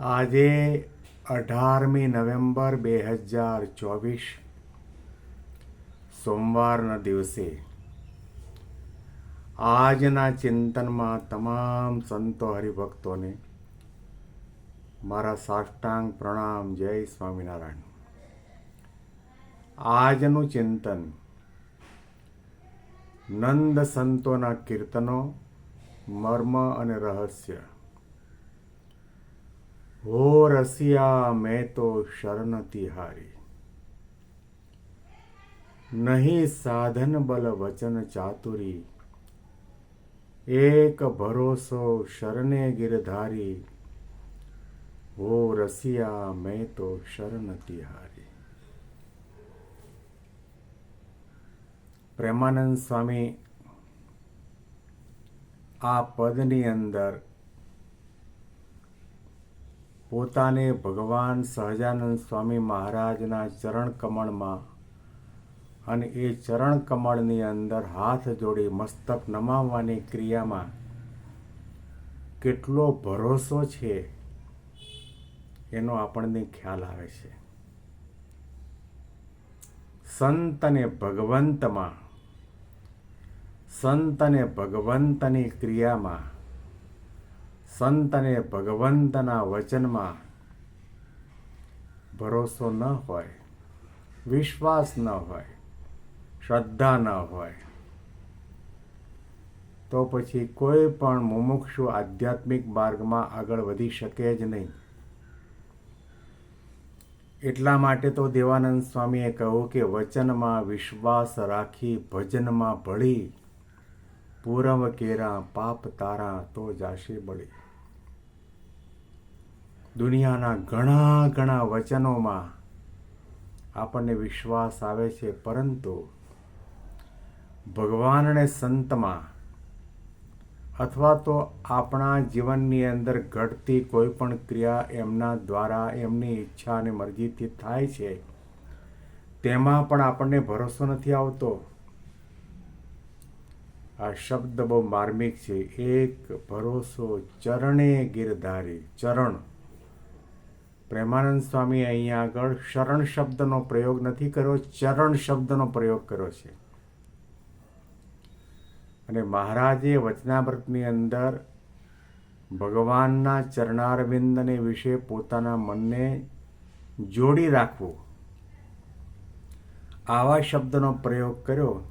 આજે અઢારમી નવેમ્બર બે હજાર ચોવીસ, સોમવારના દિવસે. આજના ચિંતનમાં તમામ સંતો હરિભક્તોને મારા સાષ્ટાંગ પ્રણામ, જય સ્વામિનારાયણ. આજનું ચિંતન નંદ સંતોના કીર્તનો, મર્મ અને રહસ્ય હો રસિયા, મેં તો શરણ તિહારી. નહીં સાધન બલ વચન ચાતુરી. એક ભરોસો શરણે ગિરધારી. હો રસિયા, મેં તો શરણ તિહારી. પ્રેમાનંદ સ્વામી, આ પદની અંદર પોતાને ભગવાન સહજાનંદ સ્વામી મહારાજના ચરણ કમળમાં અને એ ચરણ કમળની અંદર હાથ જોડી મસ્તક નમાવવાની ક્રિયામાં કેટલો ભરોસો છે એનો આપણને ખ્યાલ આવે છે. સંત અને ભગવંતમાં, સંત અને ભગવંતની ક્રિયામાં સંત અને ભગવંતના વચનમાં ભરોસો ન હોય, વિશ્વાસ ન હોય, શ્રદ્ધા ન હોય, તો પછી કોઈ પણ મુમુક્ષુ આધ્યાત્મિક માર્ગમાં આગળ વધી શકે જ નહીં. એટલા માટે તો દેવાનંદ સ્વામીએ કહ્યું કે વચનમાં વિશ્વાસ રાખી ભજનમાં ભળી, પૂરવ કેરા પાપ તારા તો જાશે બળી. દુનિયાના ઘણા ઘણા વચનોમાં આપણને વિશ્વાસ આવે છે, પરંતુ ભગવાનને સંતમાં અથવા તો આપણા જીવનની અંદર ઘટતી કોઈ પણ ક્રિયા એમના દ્વારા એમની ઈચ્છા અને મરજીથી થાય છે, તેમાં પણ આપણને ભરોસો નથી આવતો. આ શબ્દ બહુ માર્મિક છે. એક ભરોસો ચરણે ગિરધારી, ચરણ. પ્રેમાનંદ સ્વામી અહીંયા આગળ શરણ શબ્દનો પ્રયોગ નથી કર્યો, ચરણ શબ્દનો પ્રયોગ કર્યો છે. અને મહારાજે વચનાવ્રતની અંદર ભગવાનના ચરણારવિંદને વિશે પોતાના મનને જોડી રાખવું. આવા શબ્દનો પ્રયોગ કર્યો.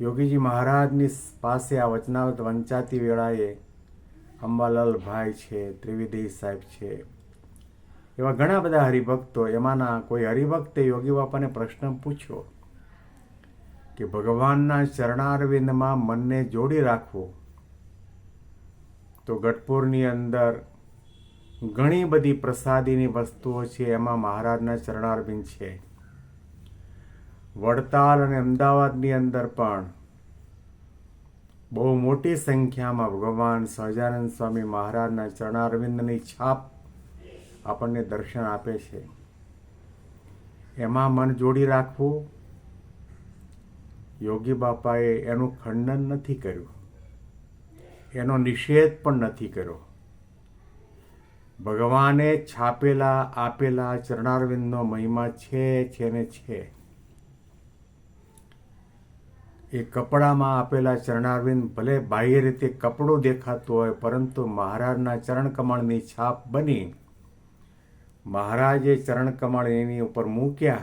યોગીજી મહારાજની પાસે આ વચનાવત વંચાતી વેળાએ અંબાલાલભાઈ છે, ત્રિવેદી સાહેબ છે એવા ઘણા બધા હરિભક્તો, એમાંના કોઈ હરિભક્તે યોગી બાપાને પ્રશ્ન પૂછ્યો કે, ભગવાનના ચરણારવિંદમાં મનને જોડી રાખવું. તો ગઢપુરની અંદર ઘણી બધી પ્રસાદીની વસ્તુઓ છે, એમાં મહારાજના ચરણારવિંદ છે. વડતાલ અને અમદાવાદની અંદર પણ બહુ મોટી સંખ્યામાં ભગવાન સહજાનંદ સ્વામી મહારાજના ચરણારવિંદની છાપ આપણને દર્શન આપે છે. એમાં મન જોડી રાખવું. યોગી બાપાએ એનું ખંડન નથી કર્યું. એનો નિષેધ પણ નથી કર્યો. ભગવાને છાપેલા, આપેલા ચરણારવિંદનો મહિમા છે છે ને છે. એ કપડામાં આપેલા ચરણારવિંદ ભલે બાહ્ય રીતે કપડું દેખાતું હોય, પરંતુ મહારાજના ચરણ કમળની છાપ બની મહારાજે ચરણ કમળ એની ઉપર મૂક્યા.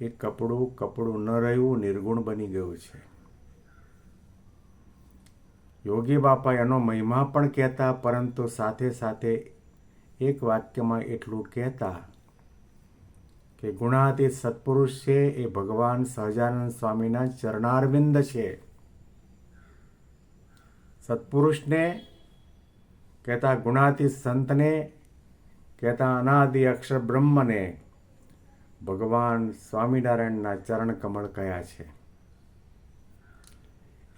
એ કપડું કપડું ન રહ્યું, નિર્ગુણ બની ગયું છે. યોગી બાપા એનો મહિમા પણ કહેતા, પરંતુ સાથે સાથે એક વાક્યમાં એટલું કહેતા કે ગુણાતીત સત્પુરુષ છે, એ ભગવાન સહજાનંદ સ્વામીના ચરણારવિંદ છે. સત્પુરુષને કહેતા ગુણાતીત સંતને કહેતા અનાદિ અક્ષર બ્રહ્મને ભગવાન સ્વામિનારાયણના ચરણ કમળ કયા છે?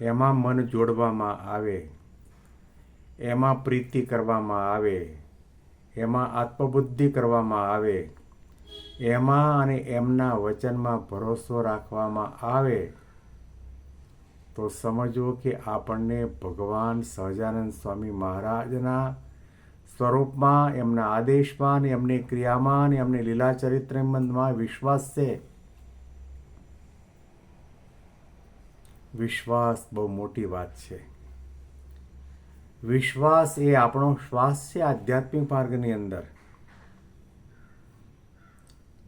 એમાં મન જોડવામાં આવે, એમાં પ્રીતિ કરવામાં આવે, એમાં આત્મબુદ્ધિ કરવામાં આવે, એમાં અને એમના વચનમાં ભરોસો રાખવામાં આવે, તો સમજો કે આપણને ભગવાન સહજાનંદ સ્વામી મહારાજના સ્વરૂપમાં, એમના આદેશમાં ને એમની ક્રિયામાં ને એમની લીલા ચરિત્રબંધમાં વિશ્વાસ છે. વિશ્વાસ બહુ મોટી વાત છે. વિશ્વાસ એ આપણો શ્વાસ છે આધ્યાત્મિક માર્ગની અંદર.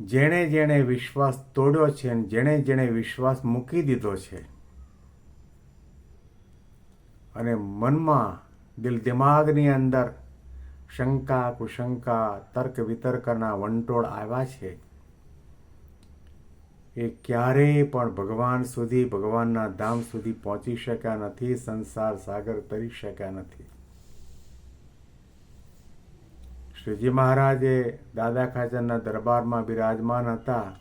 જેણે જેણે વિશ્વાસ તોડ્યો છે અને જેણે જેણે વિશ્વાસ મૂકી દીધો છે. અને મનમાં, દિલ દિમાગની અંદર શંકા, કુશંકા, તર્ક વિતર્કના વંટોળ આવ્યા છે. એ ક્યારેય પણ ભગવાન સુધી, ભગવાનના ધામ સુધી પહોંચી શક્યા નથી, સંસાર સાગર તરી શક્યા નથી. શ્રીજી મહારાજે દાદા ખાચરના દરબારમાં બિરાજમાન હતા.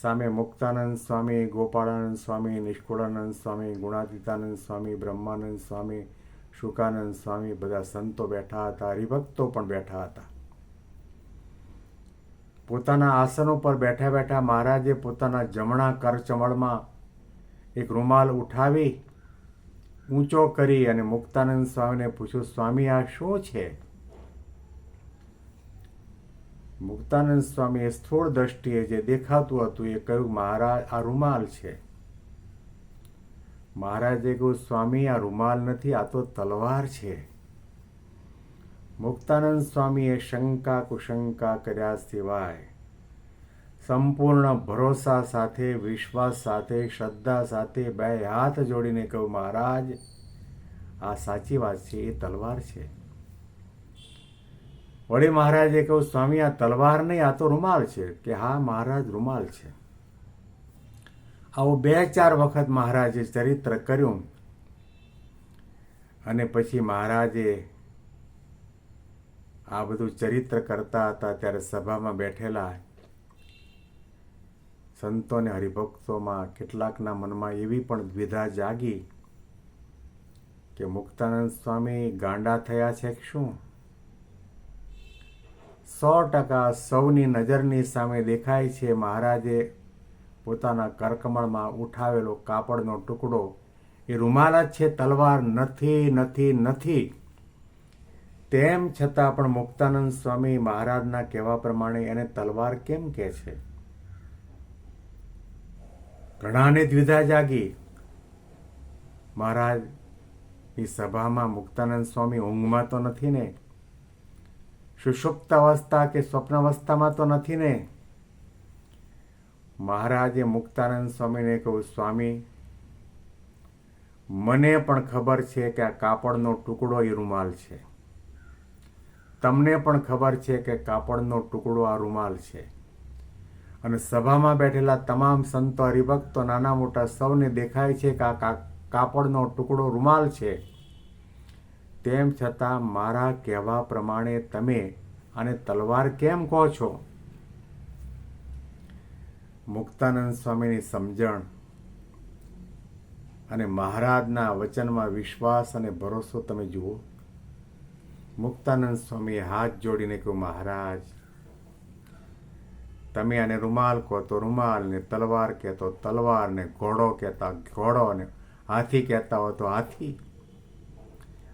સામે મુક્તાનંદ સ્વામી, ગોપાળાનંદ સ્વામી, નિષ્કુળાનંદ સ્વામી, ગુણાતીતાનંદ સ્વામી, બ્રહ્માનંદ સ્વામી શુકાનંદ સ્વામી બધા સંતો બેઠા હતા, હરિભક્તો પણ બેઠા હતા. પોતાના આસનો પર બેઠા બેઠા મહારાજે પોતાના જમણા કરચમળમાં એક રૂમાલ ઉઠાવી ઊંચો કરી અને મુક્તાનંદ સ્વામીને પૂછ્યું, સ્વામી, આ શું છે? મુક્તાનંદ સ્વામીએ સ્થૂળ દ્રષ્ટિએ જે દેખાતું હતું એ કહ્યું, મહારાજ, આ રૂમાલ છે. મહારાજે કહ્યું, સ્વામી, આ રૂમાલ નથી, આ તો તલવાર છે. મુક્તાનંદ સ્વામીએ શંકા કુશંકા કર્યા સિવાય સંપૂર્ણ ભરોસા સાથે, વિશ્વાસ સાથે, શ્રદ્ધા સાથે બે હાથ જોડીને કહ્યું, મહારાજ, આ સાચી વાત છે, એ તલવાર છે. વળી મહારાજે કહ્યું, સ્વામી, આ તલવાર નહીં, આ તો રૂમાલ છે. કે, હા, મહારાજ, રૂમાલ છે. આવું બે ચાર વખત મહારાજે ચરિત્ર કર્યું. અને પછી મહારાજે આ બધું ચરિત્ર કરતા હતા ત્યારે સભામાં બેઠેલા. સંતો અને હરિભક્તોમાં કેટલાકના મનમાં એવી પણ દ્વિધા જાગી કે મુક્તાનંદ સ્વામી ગાંડા થયા છે શું? સો ટકા સૌની નજરની સામે દેખાય છે મહારાજે પોતાના કરકમળમાં ઉઠાવેલો કાપડનો ટુકડો, એ રૂમાલ જ છે, તલવાર નથી નથી નથી. તેમ છતાં પણ મુક્તાનંદ સ્વામી મહારાજના કહેવા પ્રમાણે એને તલવાર કેમ કહે છે? ઘણાને દ્વિધા જાગી. મહારાજની સભામાં મુક્તાનંદ સ્વામી ઊંઘમાં તો નથી ને? સુષુપ્ત અવસ્થા કે સ્વપ્ન અવસ્થામાં તો નથી ને? મહારાજે મુક્તાનંદ સ્વામીને કહ્યું, સ્વામી, મને પણ ખબર છે કે આ કાપડનો ટુકડો એ રૂમાલ છે. તમને પણ ખબર છે કે કાપડનો ટુકડો આ રૂમાલ છે. અને સભામાં બેઠેલા તમામ સંતો હરિભક્તો, નાના મોટા સૌને દેખાય છે કે આ કાપડનો ટુકડો રૂમાલ છે. તેમ છતાં મારા કહેવા પ્રમાણે તમે આને તલવાર કેમ કહો છો? મુક્તાનંદ સ્વામીની સમજણ અને મહારાજના વચનમાં વિશ્વાસ અને ભરોસો તમે જુઓ. મુક્તાનંદ સ્વામીએ હાથ જોડીને કહ્યું, મહારાજ, તમે આને રૂમાલ કહો તો રૂમાલ ને તલવાર કહેતો તલવાર ને ઘોડો કહેતા ઘોડો ને હાથી કહેતા હોય તો હાથી.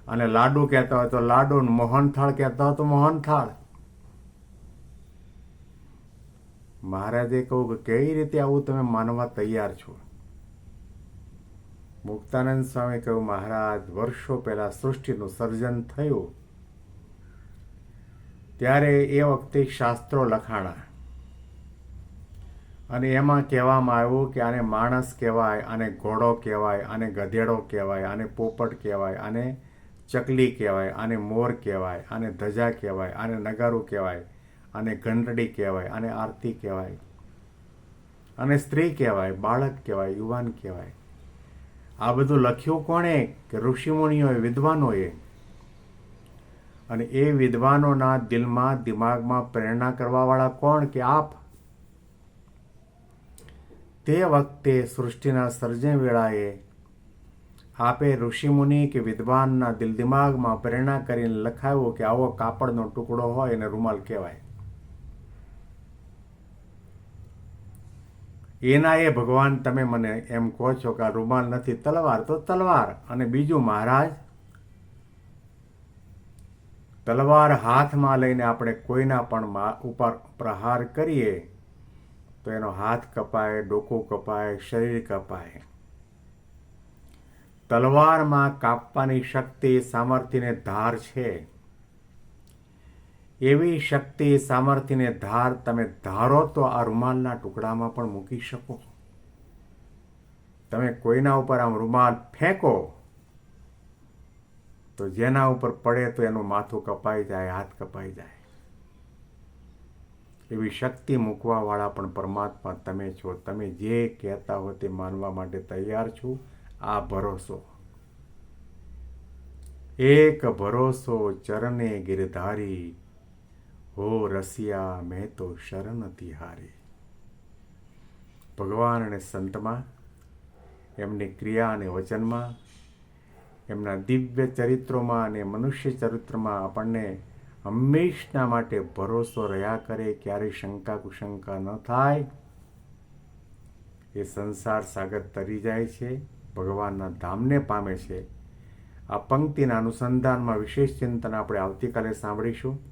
અને લાડુ કહેતા હોય તો લાડુ મોહનથાળ કહેતા હોય તો મોહનથાળ. મહારાજે કહું કે કઈ રીતે આવું તમે માનવા તૈયાર છો? મુક્તાનંદ સ્વામી કહ્યું, મહારાજ, વર્ષો પહેલા સૃષ્ટિનું સર્જન થયું. ત્યારે એ વખતે શાસ્ત્રો લખાણા. અને એમાં કહેવામાં આવ્યું કે આને માણસ કહેવાય, આને ઘોડો કહેવાય, આને ગધેડો કહેવાય, આને પોપટ કહેવાય, આને ચકલી કહેવાય, આને મોર કહેવાય, આને ધજા કહેવાય, આને નગારું કહેવાય. આને ઘંટડી કહેવાય આને આરતી કહેવાય, અને સ્ત્રી કહેવાય, બાળક કહેવાય, યુવાન કહેવાય. આ બધું લખ્યું કોણે? કે ઋષિમુનિઓએ, વિદ્વાનોએ. અને એ વિદ્વાનોના દિલમાં, દિમાગમાં પ્રેરણા કરવાવાળા કોણ? કે આપ. તે વખતે સૃષ્ટિના સર્જન વેળાએ આપે ઋષિમુનિ કે વિદ્વાનના દિલ દિમાગમાં પ્રેરણા કરીને લખાવ્યું કે આવો કાપડનો ટુકડો હોય એને રૂમાલ કહેવાય. એના એ ભગવાન તમે મને એમ કહો છો કે આ રૂમાલ નથી, તલવાર તો તલવાર. અને બીજું મહારાજ, તલવાર હાથમાં લઈને આપણે કોઈના પણ ઉપર પ્રહાર કરીએ, તો એનો હાથ કપાય, ડોકું કપાય, શરીર કપાય. તલવારમાં કાપવાની શક્તિ સામર્થ્યને ધાર છે. એવી શક્તિ, સામર્થ્યને ધાર તમે ધારો તો આ રૂમાલના ટુકડામાં પણ મૂકી શકો. તમે કોઈના ઉપર આમ રૂમાલ ફેંકો, તો જેના ઉપર પડે તો એનું માથું કપાઈ જાય, હાથ કપાઈ જાય. એવી શક્તિ મૂકવાવાળા પણ પરમાત્મા તમે છો. તમે જે કહેતા હો તે માનવા માટે તૈયાર છું. આ ભરોસો. એક ભરોસો ચરણે ગિરધારી હો રસિયા, મેં તો શરણ તિહારી. ભગવાન અને સંતમાં, એમની ક્રિયા અને વચનમાં, એમના દિવ્ય ચરિત્રોમાં અને મનુષ્ય ચરિત્રમાં આપણને હંમેશના માટે ભરોસો રહ્યા કરે, ક્યારેય શંકા કુશંકા ન થાય. એ સંસાર સાગર તરી જાય છે, ભગવાનના ધામને પામે છે. આ પંક્તિના અનુસંધાનમાં વિશેષ ચિંતન આપણે આવતીકાલે સાંભળીશું.